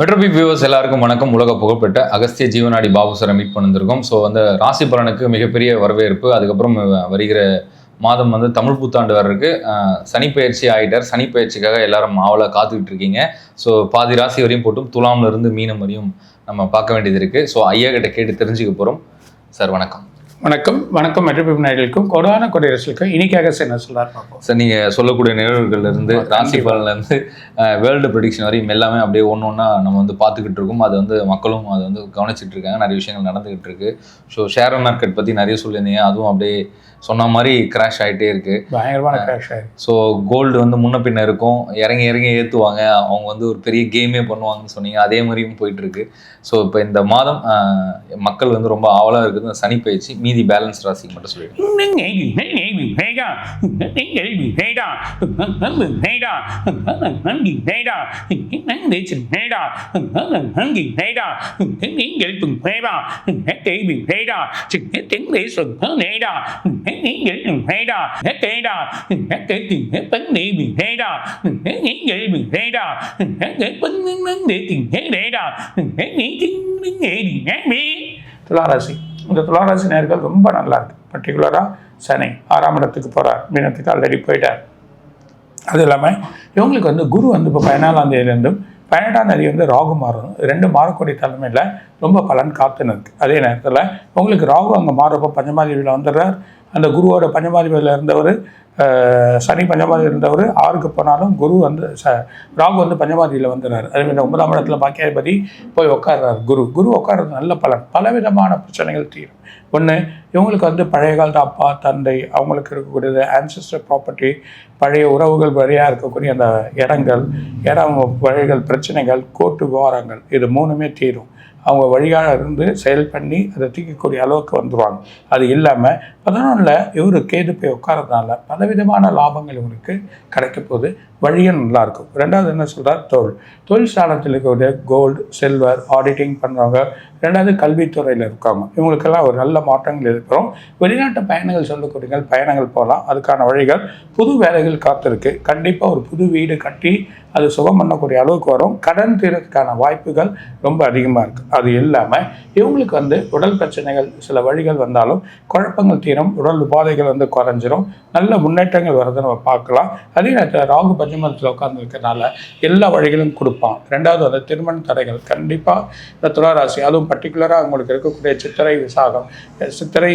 மெட்ரோபி viewers எல்லாருக்கும் வணக்கம். உலக புகழ்பெற்ற அகஸ்திய ஜீவனாடி பாபு சாரை மீட் பண்ணிருக்கோம் ஸோ வந்து ராசி பலனுக்கு மிகப்பெரிய வரவேற்பு. அதுக்கப்புறம் வருகிற மாதம் வந்து தமிழ் புத்தாண்டு வர்றதுக்கு அஹ், சனி ஆகிட்டார் சனிப்பயிற்சிக்காக எல்லாரும் மாவில் காத்துக்கிட்டு இருக்கீங்க. ஸோ பாதி ராசி வரையும் போட்டும் துலாம்ல இருந்து மீனம் வரையும் நம்ம பார்க்க வேண்டியது இருக்குது ஸோ ஐயா கிட்ட கேட்டு தெரிஞ்சுக்க போகிறோம் சார் வணக்கம். வணக்கம். வணக்கம் மெட்ரோபிப் நாயர்களுக்கும் கொடான கொடை ரசிகளுக்கும் இன்னைக்காக என்ன சொல்றாரு பார்ப்போம். சார் நீங்கள் சொல்லக்கூடிய நிகழ்வுகள்ல இருந்து ஆமா, ராசி கண்டிப்பா. பலன்ல இருந்து வேர்ல்டு ப்ரெடிக்ஷன் வரையும் எல்லாமே அப்படியே ஒன்று ஒன்றா நம்ம வந்து பார்த்துக்கிட்டு இருக்கோம். அது வந்து மக்களும் அதை வந்து கவனிச்சிட்டு இருக்காங்க. நிறைய விஷயங்கள் நடந்துகிட்டு இருக்கு. ஸோ ஷேர் மார்க்கெட் பற்றி நிறைய சொல்லியிருந்தீங்க. அதுவும் அப்படியே சொன்ன மாதிரி கிராஷ் ஆகிட்டே இருக்கு. பயங்கரமான கிராஷ் ஆயிருக்கு. ஸோ கோல்டு வந்து முன்ன பின்ன இருக்கும். இறங்கி இறங்கி ஏற்றுவாங்க அவங்க வந்து ஒரு பெரிய கேமே பண்ணுவாங்கன்னு சொன்னீங்க. அதே மாதிரியும் போயிட்டு இருக்கு. ஸோ இப்போ இந்த மாதம் மக்கள் வந்து ரொம்ப ஆவலாக இருக்குது சனி பயிற்சி மீதி பேலன்ஸ் ராசிக்கு மட்டும் சொல்லிடுங்க. துளாராசி இந்த துளாராசி நேர்கள் ரொம்ப நல்லா இருக்கு. பர்டிகுலராக சனி ஆறாம் இடத்துக்கு போறார். மீனத்துக்கு ஆல்ரெடி போயிட்டார். அது இல்லாமல் இவங்களுக்கு வந்து குரு வந்து இப்போ பதினாலாம் தேதியிலேருந்தும் பதினெட்டாம் தேதி வந்து ராகு மாறும் ரெண்டு மாறக்கூடிய தலைமையில் ரொம்ப பலன் காத்துன்னு இருக்குது அதே நேரத்தில் உங்களுக்கு ராகு அங்கே மாறப்போ பஞ்சமாதேவியில் வந்துடுறார். அந்த குருவோட பஞ்சமாதிபதியில் இருந்தவர் சனி பஞ்சமாதி இருந்தவர் ஆறுக்கு போனாலும் குரு வந்து ச ராகு வந்து பஞ்சமாதியில் வந்துடுறாரு அதேமாதிரி ஒன்பதாம் இடத்துல பாக்கியாதிபதி போய் உட்காடுறாரு குரு. குரு உட்காடுறது நல்ல பலன். பலவிதமான பிரச்சனைகள் தீரும். ஒன்று இவங்களுக்கு வந்து பழைய காலத்து அப்பா தந்தை அவங்களுக்கு இருக்கக்கூடியது ஆன்சிஸ்டர் ப்ராப்பர்ட்டி பழைய உறவுகள் வழியாக இருக்கக்கூடிய அந்த இடங்கள் இடம் வழிகள் பிரச்சனைகள் கோட்டு விவகாரங்கள் இது மூணுமே தீரும். அவங்க வழியாக இருந்து செயல் பண்ணி அதை தீர்க்கக்கூடிய அளவுக்கு வந்துடுவாங்க அது இல்லாமல் பதினொன்றில் இவர் கேது போய் உட்காரதுனால பலவிதமான லாபங்கள் இவருக்கு கிடைக்க போகுது. வழியும் நல்லாயிருக்கும் ரெண்டாவது என்ன சொல்கிறார் தொழில். தொழில் ஸ்தானத்தில் இருக்கக்கூடிய கோல்டு சில்வர் ஆடிட்டிங் பண்ணுறவங்க ரெண்டாவது கல்வித்துறையில் இருக்காங்க இவங்களுக்கெல்லாம் ஒரு நல்ல மாற்றங்கள் இருக்கிறோம் வெளிநாட்டு பயணங்கள் சொல்லக்கூடிய பயணங்கள் போகலாம். அதுக்கான வழிகள் புது வேலைகள் காத்திருக்கு. கண்டிப்பாக ஒரு புது வீடு கட்டி அது சுகம் பண்ணக்கூடிய அளவுக்கு வரும். கடன் தீரத்துக்கான வாய்ப்புகள் ரொம்ப அதிகமாக இருக்குது அது இல்லாமல் இவங்களுக்கு வந்து உடல் பிரச்சனைகள் சில வழிகள் வந்தாலும் குழப்பங்கள் குறையும் உடல் உபாதைகள் வந்து குறைஞ்சிரும். நல்ல முன்னேற்றங்கள் வரதை நம்ம பார்க்கலாம். அதே நேரத்தில் ராகு பஞ்சமத்தில் உட்காந்துருக்கனால எல்லா வழிகளும் கொடுப்பான். ரெண்டாவது வந்து திருமண தடைகள். கண்டிப்பாக இந்த துளாராசி அதுவும் பர்டிகுலராக அவங்களுக்கு இருக்கக்கூடிய சித்திரை விசாகம் சித்திரை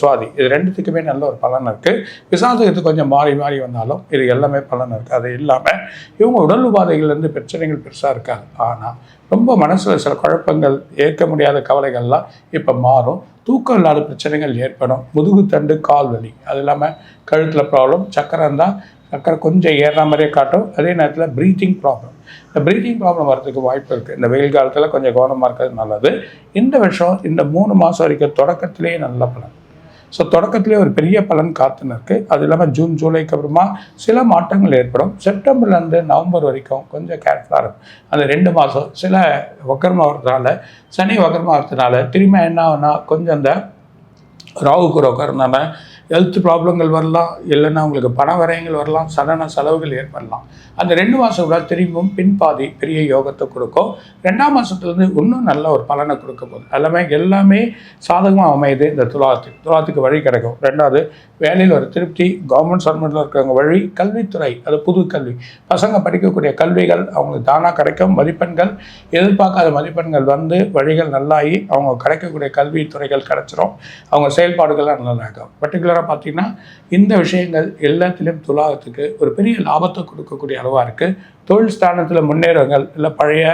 சுவாதி இது ரெண்டுத்துக்குமே நல்ல ஒரு பலன் இருக்குது விசாகத்துக்கு கொஞ்சம் மாறி மாறி வந்தாலும் இது எல்லாமே பலன் இருக்குது அது இல்லாமல் இவங்க உடல் உபாதைகள்லேருந்து பிரச்சனைகள் பெருசாக இருக்காது. ஆனால் ரொம்ப மனசில் சில குழப்பங்கள் ஏற்க முடியாத கவலைகள்லாம் இப்போ மாறும். தூக்கம் இல்லாத பிரச்சனைகள் ஏற்படும். முதுகுத்தண்டு கால் வலி. அது இல்லாமல் கழுத்தில் ப்ராப்ளம் சக்கரை இருந்தால் சக்கரை கொஞ்சம் ஏறுற மாதிரியே காட்டும். அதே நேரத்தில் ப்ரீத்திங் ப்ராப்ளம் இந்த ப்ரீத்திங் ப்ராப்ளம் வரதுக்கு வாய்ப்பு இருக்குது இந்த வெயில் காலத்தில் கொஞ்சம் கவனமாக இருக்கிறது நல்லது. இந்த வருஷம் இந்த மூணு மாதம் வரைக்கும் தொடக்கத்திலேயே நல்ல பலன். ஸோ தொடக்கத்திலே ஒரு பெரிய பலன் காத்துன்னு இருக்குது அது இல்லாமல் ஜூன் ஜூலைக்கு அப்புறமா சில மாற்றங்கள் ஏற்படும். செப்டம்பர்லேருந்து நவம்பர் வரைக்கும் கொஞ்சம் கேர்ஃபுல்லாக இருக்கும். அந்த ரெண்டு மாதம் சில வக்கரமாகிறதுனால சனி வக்கரமாகிறதுனால திரும்ப என்ன ஆகுனா கொஞ்சம் அந்த ராகு கூட நம்ம ஹெல்த் ப்ராப்ளங்கள் வரலாம் இல்லைன்னா உங்களுக்கு பண வரையங்கள் வரலாம் சடன செலவுகள் ஏற்படலாம். அந்த ரெண்டு மாதம் கூட திரும்பவும் பின்பாதி பெரிய யோகத்தை கொடுக்கும் ரெண்டாம் மாதத்துலேருந்து இன்னும் நல்ல ஒரு பலனை கொடுக்க போகுது. எல்லாமே எல்லாமே சாதகமாக அமையுது இந்த துலாத்துக்கு துலாத்துக்கு வழி கிடைக்கும். ரெண்டாவது வேலையில் ஒரு திருப்தி கவர்மெண்ட் சர்மெண்ட்டில் இருக்கிறவங்க வழி கல்வித்துறை அது புது கல்வி. பசங்க படிக்கக்கூடிய கல்விகள் அவங்களுக்கு தானாக கிடைக்கும். மதிப்பெண்கள் எதிர்பார்க்காத மதிப்பெண்கள் வந்து வழிகள் நல்லாகி அவங்க கிடைக்கக்கூடிய கல்வித்துறைகள் கிடைச்சிரும். அவங்க செயல்பாடுகள்லாம் நல்லா இருக்கும் பர்டிகுலராக பார்த்தீங்கன்னா இந்த விஷயங்கள் எல்லாத்துலேயும் துலாகத்துக்கு ஒரு பெரிய லாபத்தை கொடுக்கக்கூடிய அளவாக இருக்குது தொழில் ஸ்தானத்தில் முன்னேறங்கள் இல்லை பழைய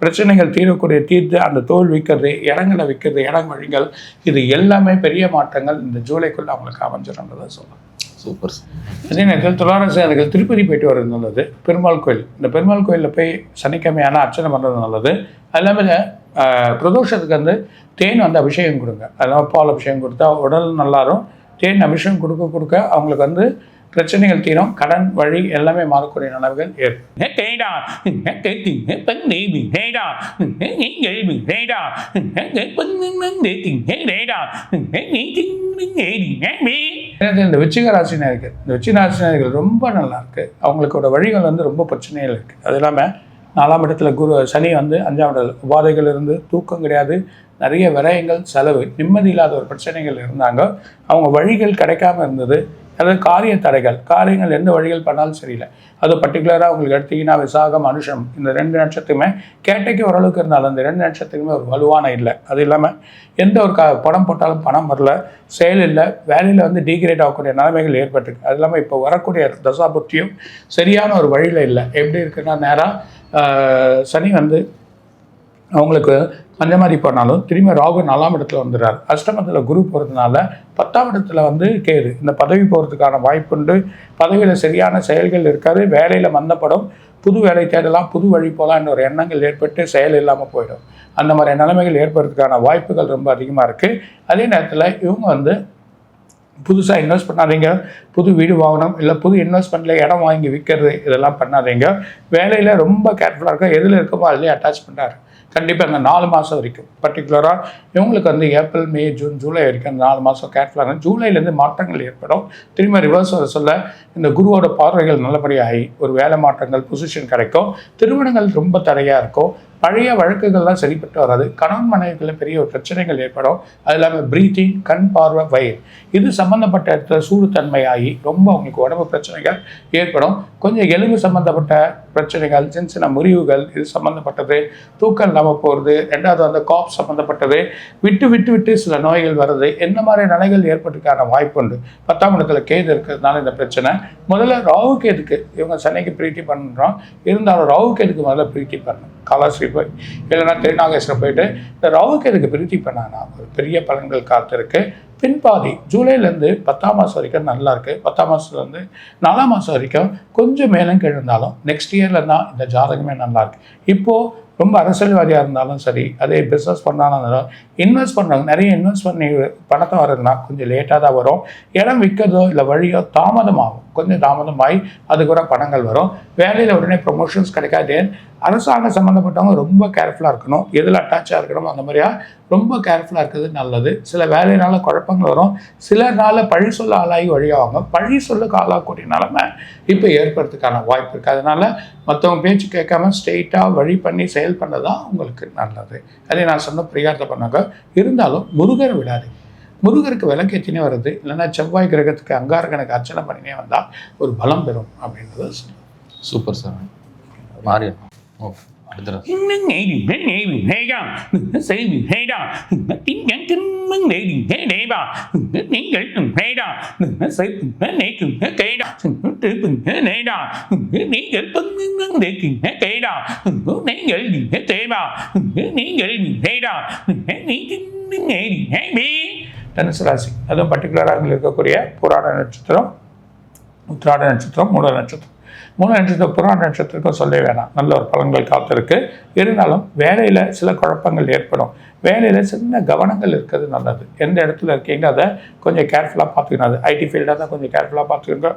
பிரச்சனைகள் தீரக்கூடிய தீர்த்து அந்த தொழில் விற்கிறது இடங்களை விற்கிறது இடம் வழிகள் இது எல்லாமே பெரிய மாற்றங்கள். இந்த ஜூலைக்குள்ள அவங்களுக்கு அமைஞ்சிருன்றதை சொல்லலாம். சூப்பர். அதே நேரத்தில் துளாராசிரியர்கள் திருப்பதி போயிட்டு வர்றது நல்லது. பெருமாள் கோயில். இந்த பெருமாள் கோயிலில் போய் சனிக்கிழமையான அர்ச்சனை பண்ணுறது நல்லது. அது இல்லாமல் பிரதோஷத்துக்கு வந்து தேன் வந்து அபிஷேகம் கொடுங்க. அதெல்லாம் பால் அபிஷேகம் கொடுத்தா உடல் நல்லாரும் தேன் அபிஷேகம் கொடுக்க கொடுக்க அவங்களுக்கு வந்து பிரச்சனைகள் தீரும். கடன் வழி எல்லாமே மாறக்கூடிய நனவுகள் எனக்கு இந்த விச்சிக ராசினர்கள் இந்த விச்சிக ராசினர்கள் ரொம்ப நல்லா இருக்கு. அவங்களுக்கோட வழிகள் வந்து ரொம்ப பிரச்சனைகள் இருக்கு. அது இல்லாமல் நாலாம் இடத்துல குரு சனி வந்து அஞ்சாம் இடத்துல உபாதைகள் இருந்து தூக்கம் கிடையாது. நிறைய விரயங்கள் செலவு நிம்மதி இல்லாத ஒரு பிரச்சனைகள் இருந்தாங்க. அவங்க வழிகள் கிடைக்காம இருந்தது. அதாவது காரிய தடைகள். காரியங்கள் எந்த வழிகள் பண்ணாலும் சரியில்லை. அது பர்டிகுலராக உங்களுக்கு எடுத்தீங்கன்னா விசாகம் அனுஷம் இந்த ரெண்டு நட்சத்திரமே கேட்டைக்கு ஓரளவுக்கு இருந்தாலும் அந்த ரெண்டு நட்சத்திரமே ஒரு வலுவான இல்லை. அது இல்லாமல் எந்த ஒரு க பணம் போட்டாலும் பணம் வரல. செயல் இல்லை. வேலையில் வந்து டீக்ரேட் ஆகக்கூடிய நிலைமைகள் ஏற்பட்டிருக்கு. அது இல்லாமல் இப்போ வரக்கூடிய தசாபுத்தியும் சரியான ஒரு வழியில் இல்லை. எப்படி இருக்குன்னா நேராக சனி வந்து அவங்களுக்கு அந்த மாதிரி பண்ணாலும் திரும்ப ராகு நாலாம் இடத்துல வந்துடுறாரு. அஷ்டமத்தில் குரு போகிறதுனால பத்தாம் இடத்துல வந்து கேது. இந்த பதவி போகிறதுக்கான வாய்ப்புண்டு பதவியில் சரியான செயல்கள் இருக்காது. வேலையில் மந்தப்படும். புது வேலை தேடலாம். புது வழி போகலான்ற ஒரு எண்ணங்கள் ஏற்பட்டு செயல் இல்லாமல் போயிடும். அந்த மாதிரி நிலைமைகள் ஏற்படுறதுக்கான வாய்ப்புகள் ரொம்ப அதிகமாக இருக்குது அதே நேரத்தில் இவங்க வந்து புதுசாக இன்வெஸ்ட் பண்ணாதீங்க. புது வீடு வாங்கணும். இல்லை புது இன்வெஸ்ட்மெண்ட்டில் இடம் வாங்கி விற்கிறது இதெல்லாம் பண்ணாதீங்க. வேலையில் ரொம்ப கேர்ஃபுல்லாக இருக்கும் எதில் இருக்கமோ அதிலே அட்டாச் பண்ணார் கண்டிப்பாக இந்த நாலு மாதம் வரைக்கும். பர்டிகுலராக இவங்களுக்கு வந்து ஏப்ரல் மே ஜூன் ஜூலை வரைக்கும் அந்த நாலு மாதம் கேர்ஃபுல்லாக இருக்கும் ஜூலைலேருந்து மாற்றங்கள் ஏற்படும். திரும்ப ரிவர்ஸ் வர சொல்ல இந்த குருவோட பார்வைகள் நல்லபடியாகி ஒரு வேலை மாற்றங்கள் பொசிஷன் கிடைக்கும். திருமணங்கள் ரொம்ப தடையாக இருக்கும். பழைய வழக்குகள்லாம் சரிப்பட்டு வராது. கணவன் மனைவிகளில் பெரிய ஒரு பிரச்சனைகள் ஏற்படும். அது இல்லாமல் ப்ரீத்திங் கண் பார்வை வயிறு. இது சம்மந்தப்பட்ட இடத்துல சூடுத்தன்மையாகி ரொம்ப அவங்களுக்கு உடம்பு பிரச்சனைகள் ஏற்படும். கொஞ்சம் எலும்பு சம்மந்தப்பட்ட பிரச்சனைகள் சின்ன சின்ன முறிவுகள் இது சம்மந்தப்பட்டது தூக்கம் இல்லாமல் போகிறது ரெண்டாவது அந்த காப் சம்மந்தப்பட்டது விட்டு விட்டு விட்டு சில நோய்கள் வருது என்ன மாதிரி நிலைகள் ஏற்பட்டுக்கான வாய்ப்பு உண்டு. பத்தாம் இடத்துல கேது இருக்கிறதுனால இந்த பிரச்சனை. முதல்ல ராகு கேதுக்கு இவங்க சென்னைக்கு பிரீட்டி பண்ணுறோம் இருந்தாலும் ராகு கேதுக்கு முதல்ல பிரீத்தி பண்ணணும். காலாஸ்ரீ போய் இல்லைன்னா திருநாகேஸ்வரம் போயிட்டு இந்த ராகு இதுக்கு பிரீத்தி பண்ணானா? ஒரு பெரிய பலன்கள் காத்திருக்கு. பின்பாதி ஜூலைலேருந்து பத்தாம் மாதம் வரைக்கும் நல்லா இருக்குது பத்தாம் மாதத்துலேருந்து நாலாம் மாதம் வரைக்கும் கொஞ்சம் மேலும் கிழந்தாலும் நெக்ஸ்ட் இயரில் தான் இந்த ஜாதகமே நல்லாயிருக்கு இப்போது ரொம்ப அரசியல்வாதியாக இருந்தாலும் சரி அதே பிஸ்னஸ் பண்ணாலும் இருந்தாலும் இன்வெஸ்ட் பண்ணுறாங்க நிறைய இன்வெஸ்ட் பண்ணி பணத்தை வர்றதுனா கொஞ்சம் லேட்டாக தான் வரும். இடம் விற்கிறதோ இல்லை வழியோ தாமதமாகும். கொஞ்சம் தாமதமாகி அதுக்கு கூட பணங்கள் வரும். வேலையில் உடனே ப்ரொமோஷன்ஸ் கிடைக்காது அரசாங்கம் சம்மந்தப்பட்டவங்க ரொம்ப கேர்ஃபுல்லாக இருக்கணும். எதில் அட்டாச்சாக இருக்கணும் அந்த மாதிரியா? ரொம்ப கேர்ஃபுல்லாக இருக்கிறது நல்லது. சில வேலையினால குழப்பங்கள் வரும். சிலர்னால பழி சொல்ல ஆளாகி வழியாவாங்க பழி சொல்லுக்கு ஆளாகக்கூடிய நிலைமை இப்போ ஏற்படுறதுக்கான வாய்ப்பு இருக்குது அதனால் மற்றவங்க பேச்சு கேட்காம ஸ்ட்ரெயிட்டாக வழி பண்ணி செயல் பண்ணதான் உங்களுக்கு நல்லது. அதே நான் சொன்ன பிரியார்த்தை பண்ணாங்க. இருந்தாலும் முருகரை விடாது. முருகருக்கு விளக்கேற்றினே வருது இல்லைன்னா செவ்வாய் கிரகத்துக்கு அங்காரகனுக்கு அர்ச்சனை பண்ணினே வந்தால் ஒரு பலம் பெறும் அப்படின்றது சூப்பர் சார். மாறி தனுசு ராசி அதுவும் பர்டிகுலராக இருக்கக்கூடிய புராண நட்சத்திரம் உத்திராட நட்சத்திரம் மூல நட்சத்திரம் மூணு நட்சத்திரம் புராண நட்சத்திரக்கும் சொல்ல வேணாம். நல்ல ஒரு பலன்கள் காத்திருக்கு. இருந்தாலும் வேலையில் சில குழப்பங்கள் ஏற்படும். வேலையில் சின்ன கவனங்கள் இருக்கிறது நல்லது. எந்த இடத்துல இருக்கீங்களோ அதை கொஞ்சம் கேர்ஃபுல்லாக பார்த்துக்கணும். அது ஐடி ஃபீல்டாக தான் கொஞ்சம் கேர்ஃபுல்லாக பார்த்துக்கோங்க.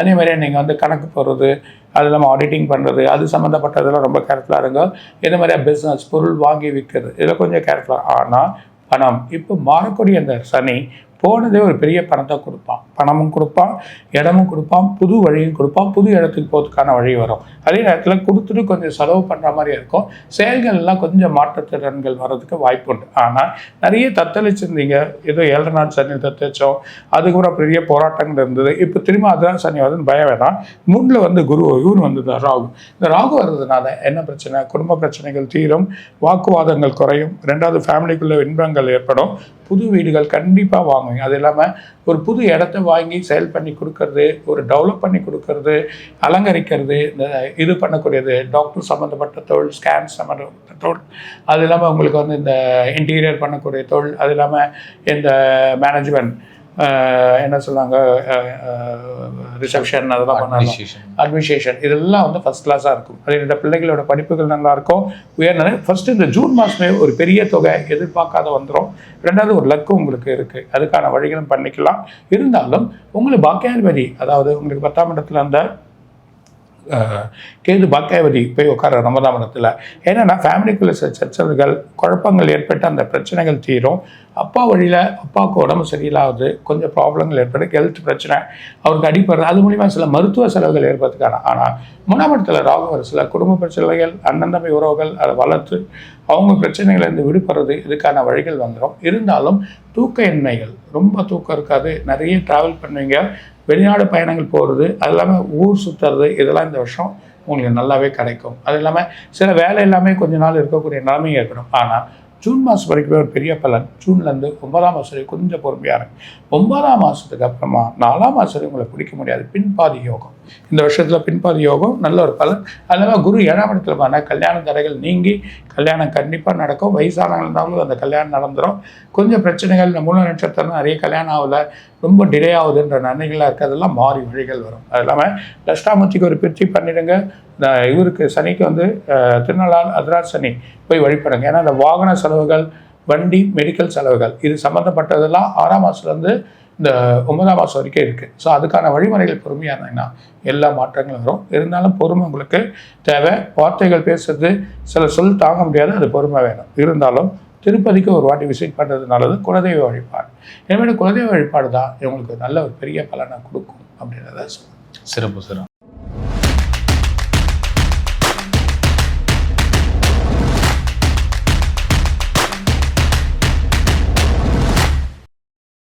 அதே மாதிரியே நீங்கள் வந்து கணக்கு போடுறது அது இல்லாமல் ஆடிட்டிங் பண்ணுறது அது சம்மந்தப்பட்டதெல்லாம் ரொம்ப கேர்ஃபுல்லாக இருங்க. இதே மாதிரியாக பிஸ்னஸ் பொருள் வாங்கி விற்கிறது இதில் கொஞ்சம் கேர்ஃபுல்லாக ஆனால் பணம். இப்போ மாறக்கூடிய அந்த சனி போனதே ஒரு பெரிய பணத்தை கொடுப்பான். பணமும் கொடுப்பான் இடமும் கொடுப்பான் புது வழியும் கொடுப்பான் புது இடத்துக்கு போகிறதுக்கான வழி வரும். அதே நேரத்தில் கொடுத்துட்டு கொஞ்சம் செலவு பண்ணுற மாதிரி இருக்கும். செயல்கள் எல்லாம் கொஞ்சம் மாற்றுத்திறன்கள் வர்றதுக்கு வாய்ப்பு உண்டு. ஆனால் நிறைய தத்தளிச்சிருந்தீங்க. ஏதோ ஏழரை நாள் சனி தத்தளிச்சோம். அதுக்கப்புறம் பெரிய போராட்டங்கள் இருந்தது. இப்போ திரும்ப அதுதான் சனி வருதுன்னு பயம் வேணாம். மூணில் வந்து குரு இவர் வந்து ராகு. இந்த ராகு வர்றதுனால என்ன பிரச்சனை? குடும்ப பிரச்சனைகள் தீரும். வாக்குவாதங்கள் குறையும். ரெண்டாவது ஃபேமிலிக்குள்ளே இன்பங்கள் ஏற்படும். புது வீடுகள் கண்டிப்பாக பண்ணுவாங்க அது இல்லாமல் ஒரு புது இடத்த வாங்கி செயல் பண்ணி கொடுக்கறது ஒரு டெவலப் பண்ணி கொடுக்கறது அலங்கரிக்கிறது இந்த இது பண்ணக்கூடியது டாக்டர் சம்மந்தப்பட்ட தொழில் ஸ்கேன் சம்மந்தப்பட்ட தொழில். அது இல்லாமல் உங்களுக்கு வந்து இந்த இன்டீரியர் பண்ணக்கூடிய தொழில் அது இல்லாமல் இந்த மேனேஜ்மெண்ட் என்ன சொல்லுவாங்க ரிசப்ஷன் அதெல்லாம் பண்ணலாம். அட்மினிஸ்ட்ரேஷன் இதெல்லாம் வந்து ஃபஸ்ட் கிளாஸாக இருக்கும். அதே இந்த பிள்ளைகளோட படிப்புகள் நல்லா இருக்கும் உயர்நிலை ஃபர்ஸ்ட் இந்த ஜூன் மாதமே ஒரு பெரிய தொகை எதிர்பார்க்காத வந்துடும் ரெண்டாவது ஒரு லக்கு உங்களுக்கு இருக்குது அதுக்கான வழிகளும் பண்ணிக்கலாம். இருந்தாலும் உங்களுக்கு பாக்கியாதிபதி அதாவது உங்களுக்கு பத்தாம் இடத்துல அந்த கேது பாக்கியாவதி போய் உட்கார ஒன்பதாம் ஏன்னா ஃபேமிலிக்குள்ள சில சச்சரவுகள் குழப்பங்கள் ஏற்பட்டு அந்த பிரச்சனைகள் தீரும். அப்பா வழியில் அப்பாவுக்கு உடம்பு சரியில்லாது கொஞ்சம் ப்ராப்ளங்கள் ஏற்படும் ஹெல்த் பிரச்சனை அவருக்கு அடிப்படுறது அது மூலிமா சில மருத்துவ செலவுகள் ஏற்படுறதுக்கான ஆனால் மூணாம் இடத்துல ராகு சில குடும்ப பிரச்சனைகள் அண்ணன் தம்பி உறவுகள் அதை வளர்த்து அவங்க பிரச்சனைகளிலிருந்து விடுபடுறது இதுக்கான வழிகள் வந்துடும் இருந்தாலும் தூக்க எண்ணெய்கள் ரொம்ப தூக்கம் இருக்காது. நிறைய ட்ராவல் பண்ணுவீங்க. வெளிநாடு பயணங்கள் போகிறது அது இல்லாமல் ஊர் சுற்றுறது இதெல்லாம் இந்த வருஷம் உங்களுக்கு நல்லாவே கிடைக்கும். அது இல்லாமல் சில வேலை எல்லாமே கொஞ்ச நாள் இருக்கக்கூடிய நிலைமை ஏற்படும். ஆனால் ஜூன் மாதம் வரைக்குமே ஒரு பெரிய பலன். ஜூன்லேருந்து ஒன்பதாம் மாதம் வரைக்கும் கொஞ்சம் பொறுமையாக இருக்கும் ஒன்பதாம் மாதத்துக்கு அப்புறமா நாலாம் மாதம் உங்களை பிடிக்க முடியாது. பின்பாதி யோகம். இந்த வருஷத்தில் பின்பாத யோகம் நல்ல ஒரு பலன். அதனால குரு ஏழாம் இடத்துல பாருங்க கல்யாண தடைகள் நீங்கி கல்யாணம் கண்டிப்பாக நடக்கும். வயசானவங்க இருந்தாலும் அந்த கல்யாணம் நடந்துடும் கொஞ்சம் பிரச்சனைகள் இந்த மூல நட்சத்திரம் நிறைய கல்யாணம் ஆகல ரொம்ப டிலே ஆகுதுன்ற நன்மைகளாக இருக்கிறதெல்லாம் மாறி வழிகள் வரும். அது இல்லாமல் தஷ்டாமூர்த்திக்கு ஒரு பிரிச்சு பண்ணிடுங்க. இந்த இவருக்கு சனிக்கு வந்து திருநள்ளால் அதிராஜ் சனி போய் வழிபடுங்க. ஏன்னா இந்த வாகன செலவுகள் வண்டி மெடிக்கல் செலவுகள் இது சம்மந்தப்பட்டதெல்லாம் ஆறாம் மாதத்துலேருந்து இந்த ஒன்பதாம் மாதம் வரைக்கும் இருக்குது ஸோ அதுக்கான வழிமுறைகள் பொறுமையாக இருந்தீங்கன்னா எல்லா மாற்றங்களும் வரும். இருந்தாலும் பொறுமை உங்களுக்கு தேவை. வார்த்தைகள் பேசுறது சில சொல் தாங்க முடியாது. அது பொறுமை வேணும். இருந்தாலும் திருப்பதிக்கு ஒரு வாட்டி விசிட் பண்ணுறது நல்லது. குலதெய்வ வழிபாடு. எனவே குலதெய்வ வழிபாடு தான் இவங்களுக்கு நல்ல ஒரு பெரிய பலனை கொடுக்கும் அப்படின்றத சொல்லுங்கள் சிறப்பு சிறப்பு.